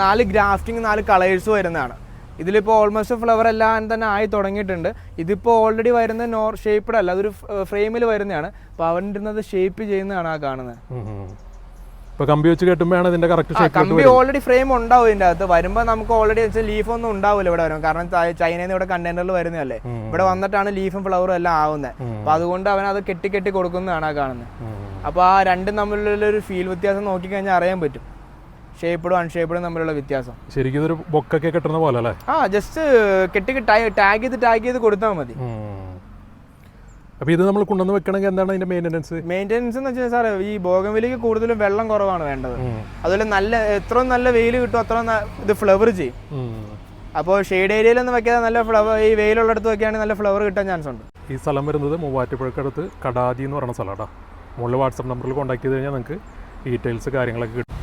നാല് ഗ്രാഫ്റ്റിംഗ് നാല് കളേഴ്സ് വരുന്നതാണ്. ഇതിലിപ്പോൾ ഓൾമോസ്റ്റ് ഫ്ലവർ എല്ലാം തന്നെ ആയി തുടങ്ങിയിട്ടുണ്ട്. ഇതിപ്പോൾ ഓൾറെഡി വരുന്ന നോർ ഷേപ്പ്ഡ് അല്ല അതൊരു ഫ്രെയിമിൽ വരുന്നതാണ്. അപ്പോൾ അവന്റെ ഷേപ്പ് ചെയ്യുന്നതാണ് ആ കാണുന്നത്. ഇപ്പൊ കമ്പി വെച്ച് കെട്ടുമ്പോഴാണ് ഇതിന്റെ കറക്റ്റ് കമ്പി ഓൾറെഡി ഫ്രെയിം ഉണ്ടാവും ഇതിന്റെ അകത്ത്. വരുമ്പോൾ നമുക്ക് ഓൾറെഡി വെച്ചാൽ ലീഫ് ഒന്നും ഉണ്ടാവില്ല ഇവിടെ വരും കാരണം ചൈനയിൽ നിന്ന് ഇവിടെ കണ്ടെയ്നറിൽ വരുന്നതല്ലേ. ഇവിടെ വന്നിട്ടാണ് ലീഫും ഫ്ലവറും എല്ലാം ആവുന്നത് അപ്പൊ അതുകൊണ്ട് അവൻ അത് കെട്ടി കെട്ടി കൊടുക്കുന്നതാണ് ആ കാണുന്നത്. അപ്പോൾ ആ രണ്ടും തമ്മിലുള്ള ഒരു ഫീൽ വ്യത്യാസം നോക്കിക്കഴിഞ്ഞാൽ അറിയാൻ പറ്റും. ഷേപ്പിടും അൺഷേപ്പിടും തമ്മിലുള്ള വ്യത്യാസം. ശരിക്കും ഇതൊരു ബൊക്കൊക്കെ കെട്ടുന്ന പോലെ അല്ലേ ആ ജസ്റ്റ് കെട്ടി ടാഗ് ചെയ്ത് ടാഗ് ചെയ്ത് കൊടുത്താൽ മതി. അപ്പോൾ ഇത് നമ്മൾ കൊണ്ടുവന്ന് വെക്കണമെങ്കിൽ എന്താണ് അതിന്റെ മെയിന്റെനൻസ് മെയിന്റെനൻസ് എന്ന് വെച്ചാൽ സാറേ ഈ ബോഗൻവിലേക്ക് കൂടുതലും വെള്ളം കുറവാണ് വേണ്ടത്. അതുപോലെ നല്ല എത്ര നല്ല വെയിൽ കിട്ടും അത്ര ഇത് ഫ്ലവർ ചെയ്യും. അപ്പോൾ ഷെയ്ഡ് ഏരിയയിലൊന്നും വെക്കാതെ നല്ല ഫ്ലവർ ഈ വെയിലുള്ളിടത്ത് വെക്കുകയാണെങ്കിൽ നല്ല ഫ്ലവർ കിട്ടാൻ ചാൻസ് ഉണ്ട്. ഈ സ്ഥലം വരുന്നത് മൂവാറ്റുപുഴക്കടുത്ത് കടാതി എന്ന് പറയുന്ന സ്ഥലമാണ് മുകളിൽ വാട്സപ്പ് നമ്പറിൽ കോൺടാക്ട് ചെയ്ത് കഴിഞ്ഞാൽ നിങ്ങൾക്ക് ഡീറ്റെയിൽസ് കാര്യങ്ങളൊക്കെ കിട്ടും.